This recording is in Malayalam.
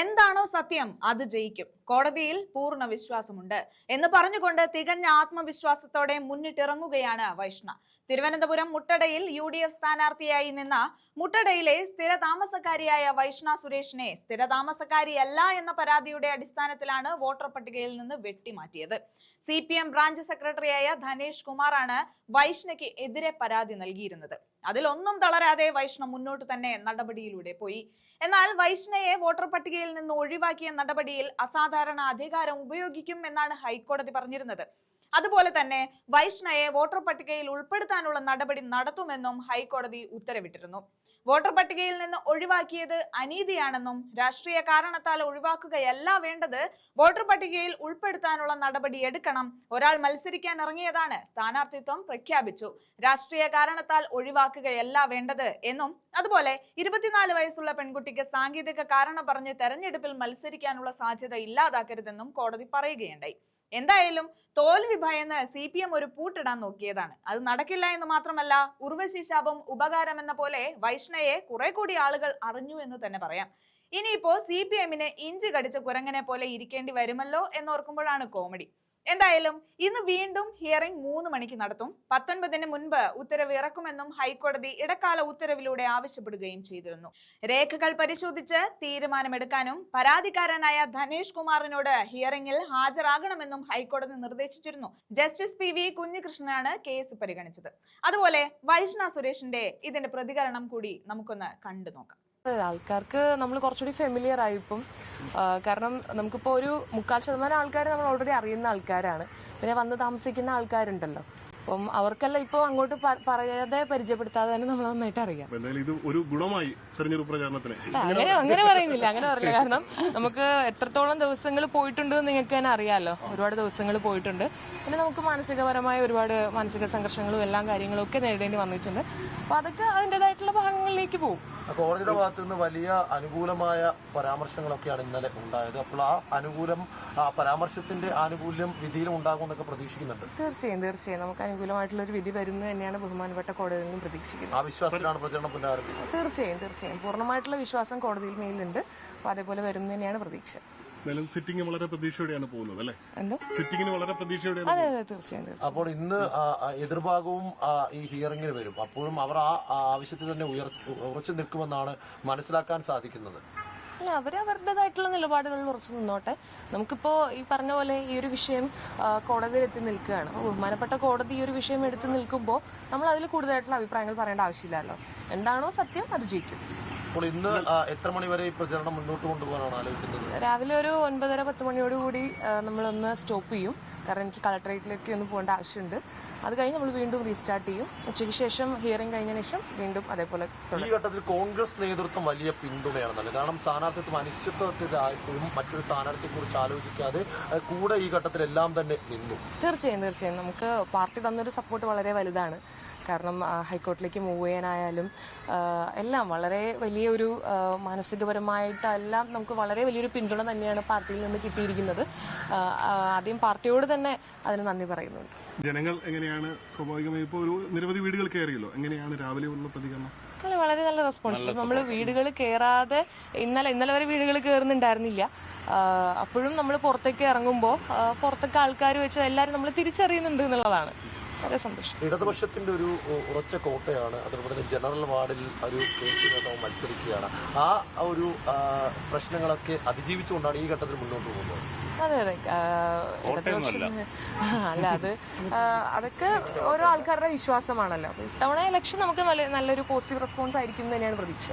എന്താണോ സത്യം അത് ജയിക്കും. കോടതിയിൽ പൂർണ വിശ്വാസമുണ്ട് എന്ന് പറഞ്ഞുകൊണ്ട് തികഞ്ഞ ആത്മവിശ്വാസത്തോടെ മുന്നിട്ടിറങ്ങുകയാണ് വൈഷ്ണ. തിരുവനന്തപുരം മുട്ടടയിൽ യു ഡി എഫ് സ്ഥാനാർത്ഥിയായി നിന്ന മുട്ടടയിലെ സ്ഥിരതാമസക്കാരിയായ വൈഷ്ണ സുരേഷിനെ സ്ഥിരതാമസക്കാരിയല്ല എന്ന പരാതിയുടെ അടിസ്ഥാനത്തിലാണ് വോട്ടർ പട്ടികയിൽ നിന്ന് വെട്ടിമാറ്റിയത്. സി പി എം ബ്രാഞ്ച് സെക്രട്ടറിയായ ധനേഷ് കുമാറാണ് വൈഷ്ണയ്ക്ക് എതിരെ പരാതി നൽകിയിരുന്നത്. അതിലൊന്നും തളരാതെ വൈഷ്ണ മുന്നോട്ട് തന്നെ നടപടിയിലൂടെ പോയി. എന്നാൽ വൈഷ്ണയെ വോട്ടർ പട്ടികയിൽ നിന്ന് ഒഴിവാക്കിയ നടപടിയിൽ അസാധാരണ അധികാരം ഉപയോഗിക്കും എന്നാണ് ഹൈക്കോടതി പറഞ്ഞിരുന്നത്. അതുപോലെ തന്നെ വൈഷ്ണയെ വോട്ടർ പട്ടികയിൽ ഉൾപ്പെടുത്താനുള്ള നടപടി നടത്തുമെന്നും ഹൈക്കോടതി ഉത്തരവിട്ടിരുന്നു. വോട്ടർ പട്ടികയിൽ നിന്ന് ഒഴിവാക്കിയത് അനീതിയാണെന്നും രാഷ്ട്രീയ കാരണത്താൽ ഒഴിവാക്കുകയല്ല വേണ്ടത് വോട്ടർ പട്ടികയിൽ ഉൾപ്പെടുത്താനുള്ള നടപടി എടുക്കണം. ഒരാൾ മത്സരിക്കാൻ ഇറങ്ങിയതാണ് സ്ഥാനാർത്ഥിത്വം പ്രഖ്യാപിച്ചു. രാഷ്ട്രീയ കാരണത്താൽ ഒഴിവാക്കുകയല്ല വേണ്ടത് എന്നും അതുപോലെ ഇരുപത്തിനാല് വയസ്സുള്ള പെൺകുട്ടിക്ക് സാങ്കേതിക കാരണം പറഞ്ഞ് തെരഞ്ഞെടുപ്പിൽ മത്സരിക്കാനുള്ള സാധ്യത ഇല്ലാതാക്കരുതെന്നും കോടതി പറയുകയുണ്ടായി. എന്തായാലും തോൽവി ഭയന്ന് സി പി എം ഒരു പൂട്ടിടാൻ നോക്കിയതാണ്. അത് നടക്കില്ല എന്ന് മാത്രമല്ല ഉർവശി ശാപം ഉപകാരം എന്ന പോലെ വൈഷ്ണയെ കുറെ കൂടി ആളുകൾ അറിഞ്ഞു എന്ന് തന്നെ പറയാം. ഇനിയിപ്പോ സി പി എമ്മിന് ഇഞ്ചി കടിച്ച കുരങ്ങനെ പോലെ ഇരിക്കേണ്ടി വരുമല്ലോ എന്നോർക്കുമ്പോഴാണ് കോമഡി. എന്തായാലും ഇന്ന് വീണ്ടും ഹിയറിംഗ് മൂന്ന് മണിക്ക് നടത്തും. പത്തൊൻപതിന് മുൻപ് ഉത്തരവ് ഇറക്കുമെന്നും ഹൈക്കോടതി ഇടക്കാല ഉത്തരവിലൂടെ ആവശ്യപ്പെടുകയും ചെയ്തിരുന്നു. രേഖകൾ പരിശോധിച്ച് തീരുമാനമെടുക്കാനും പരാതിക്കാരനായ ധനേഷ് കുമാറിനോട് ഹിയറിംഗിൽ ഹാജരാകണമെന്നും ഹൈക്കോടതി നിർദ്ദേശിച്ചിരുന്നു. ജസ്റ്റിസ് പി വി കുഞ്ഞികൃഷ്ണനാണ് കേസ് പരിഗണിച്ചത്. അതുപോലെ വൈഷ്ണ സുരേഷിന്റെ ഇതിന്റെ പ്രതികരണം കൂടി നമുക്കൊന്ന് കണ്ടു നോക്കാം ആൾക്കാർക്ക് നമ്മൾ കുറച്ചുകൂടി ഫെമിലിയർ ആയി ഇപ്പം. കാരണം നമുക്കിപ്പോൾ ഒരു മുക്കാൽ ശതമാനം ആൾക്കാർ നമ്മൾ ഓൾറെഡി അറിയുന്ന ആൾക്കാരാണ്. പിന്നെ വന്ന് താമസിക്കുന്ന ആൾക്കാരുണ്ടല്ലോ. അപ്പം അവർക്കെല്ലാം ഇപ്പോൾ അങ്ങോട്ട് പറയാതെ പരിചയപ്പെടുത്താതെ തന്നെ നമ്മൾ നന്നായിട്ട് അറിയാം. ഇത് ഒരു ഗുണമായി. തെരഞ്ഞെടുപ്പ് പ്രചാരണത്തിന്. അങ്ങനെ അങ്ങനെ പറയുന്നില്ല അങ്ങനെ പറയില്ല. കാരണം നമുക്ക് എത്രത്തോളം ദിവസങ്ങൾ പോയിട്ടുണ്ട് എന്ന് നിങ്ങൾക്ക് തന്നെ അറിയാമല്ലോ ഒരുപാട് ദിവസങ്ങൾ പോയിട്ടുണ്ട്. പിന്നെ നമുക്ക് മാനസികപരമായ ഒരുപാട് മാനസിക സംഘർഷങ്ങളും എല്ലാ കാര്യങ്ങളും ഒക്കെ നേരിടേണ്ടി വന്നിട്ടുണ്ട്. അപ്പൊ അതൊക്കെ അതിന്റെതായിട്ടുള്ള ഭാഗങ്ങളിലേക്ക് പോകും. കോടതിയുടെ ഭാഗത്ത് നിന്ന് വലിയ അനുകൂലമായ പരാമർശങ്ങളൊക്കെയാണ് ഇന്നലെ ഉണ്ടായത്. അപ്പോൾ ആ അനുകൂലം ആ പരാമർശത്തിന്റെ ആനുകൂല്യം വിധിയിലും ഉണ്ടാകും എന്നൊക്കെ പ്രതീക്ഷിക്കുന്നുണ്ട്. തീർച്ചയായും തീർച്ചയായും. നമുക്ക് അനുകൂലമായിട്ടുള്ള ഒരു വിധി വരുന്നു തന്നെയാണ് ബഹുമാനപ്പെട്ട കോടതിയിൽ നിന്നും പ്രതീക്ഷിക്കുന്നത്. ആ വിശ്വാസത്തിലാണ് പ്രചരണം പുനരാരംഭിച്ചത്. തീർച്ചയായും തീർച്ചയായും. പൂർണമായിട്ടുള്ള വിശ്വാസം കോടതിയിൽ മേലുണ്ട് അപ്പോൾ അതേപോലെ വരും തന്നെയാണ് പ്രതീക്ഷ. എന്തായാലും സിറ്റിംഗ് വളരെ പ്രതീക്ഷയോടെയാണ് പോകുന്നത് അല്ലേ? സിറ്റിംഗിന് വളരെ പ്രതീക്ഷയോടെയാണ് അതെ അതെ തീർച്ചയായും തീർച്ചയായും. അപ്പോൾ ഇന്ന് എതിർഭാഗവും ഈ ഹിയറിംഗിന് വരും. അപ്പോഴും അവർ ആ ആ ആവശ്യത്തിൽ തന്നെ ഉയർ ഉറച്ചു നിൽക്കുമെന്നാണ് മനസ്സിലാക്കാൻ സാധിക്കുന്നത്. അല്ല അവർ അവരുടേതായിട്ടുള്ള നിലപാടുകളിൽ ഉറച്ചു നിന്നോട്ടെ. നമുക്കിപ്പോ ഈ പറഞ്ഞ പോലെ ഈ ഒരു വിഷയം കോടതിയിൽ എത്തി നിൽക്കുകയാണ്. ബഹുമാനപ്പെട്ട കോടതി ഈ ഒരു വിഷയം എടുത്ത് നിൽക്കുമ്പോൾ നമ്മൾ അതിൽ കൂടുതലായിട്ടുള്ള അഭിപ്രായങ്ങൾ പറയേണ്ട ആവശ്യമില്ലല്ലോ. എന്താണോ സത്യം അത് ജയിക്കും. അപ്പോൾ ഇന്ന് എത്ര മണി വരെ ഈ പ്രചരണം മുന്നോട്ട് കൊണ്ടുപോകാനാണ് ആലോചിക്കുന്നത്? രാവിലെ ഒരു ഒൻപതര പത്ത് മണിയോടുകൂടി നമ്മളൊന്ന് സ്റ്റോപ്പ് ചെയ്യും. കാരണം എനിക്ക് കളക്ടറേറ്റിലേക്ക് ഒന്ന് പോകേണ്ട ആവശ്യമുണ്ട്. അത് കഴിഞ്ഞ് നമ്മൾ വീണ്ടും റീസ്റ്റാർട്ട് ചെയ്യും. ഉച്ചയ്ക്ക് ശേഷം ഹിയറിംഗ് കഴിഞ്ഞ ശേഷം വീണ്ടും അതേപോലെ ഈ ഘട്ടത്തിൽ കോൺഗ്രസ് നേതൃത്വം വലിയ പിന്തുണയാണ് കാരണം സ്ഥാനാർത്ഥിത്വം അനിശ്ചിതത്വത്തിലായപ്പോഴും മറ്റൊരു സ്ഥാനാർത്ഥിയെ കുറിച്ച് ആലോചിക്കാതെ കൂടെ ഈ ഘട്ടത്തിലെല്ലാം തന്നെ നിന്നു. തീർച്ചയായും തീർച്ചയായും. നമുക്ക് പാർട്ടി തന്നൊരു സപ്പോർട്ട് വളരെ വലുതാണ്. കാരണം ഹൈക്കോർട്ടിലേക്ക് മൂവ് ചെയ്യാനായാലും എല്ലാം വളരെ വലിയൊരു ഒരു മാനസികപരമായിട്ടെല്ലാം നമുക്ക് വളരെ വലിയൊരു പിന്തുണ തന്നെയാണ് പാർട്ടിയിൽ നിന്ന് കിട്ടിയിരിക്കുന്നത്. ആദ്യം പാർട്ടിയോട് തന്നെ അതിന് നന്ദി പറയുന്നുണ്ട്. ജനങ്ങൾ എങ്ങനെയാണ് സ്വാഭാവികമായി ഇപ്പോൾ ഒരു നിരവധി വീടുകൾ കയറിയല്ലോ? എങ്ങനെയാണ് രാവിലെ ഉള്ള പ്രതികരണം? അല്ല വളരെ നല്ല റെസ്പോൺസ് നമ്മൾ വീടുകൾ കയറാതെ ഇന്നലെ ഇന്നലെ വരെ വീടുകൾ കയറുന്നുണ്ടായിരുന്നില്ല അപ്പോഴും നമ്മൾ പുറത്തേക്ക് ഇറങ്ങുമ്പോൾ പുറത്തൊക്കെ ആൾക്കാർ വെച്ച് എല്ലാവരും നമ്മൾ തിരിച്ചറിയുന്നുണ്ട് എന്നുള്ളതാണ്. വളരെ സന്തോഷം. ഇടതുപക്ഷത്തിന്റെ ഒരു ഉറച്ച കോട്ടയാണ്. അതുപോലെ തന്നെ ജനറൽ വാർഡിൽ ഒരു കേസ് നേതാവ് മത്സരിക്കുകയാണ്. ആ ഒരു പ്രശ്നങ്ങളൊക്കെ അതിജീവിച്ചുകൊണ്ടാണ് ഈ ഘട്ടത്തിൽ മുന്നോട്ട് പോകുന്നത്. അതെ അതെ. ആ, ഇടതുപക്ഷം അല്ല അത് അതൊക്കെ ഓരോ ആൾക്കാരുടെ വിശ്വാസമാണല്ലോ. ഇത്തവണ ഇലക്ഷൻ നമുക്ക് നല്ല- നല്ലൊരു പോസിറ്റീവ് റെസ്പോൺസ് ആയിരിക്കും തന്നെയാണ് പ്രതീക്ഷ.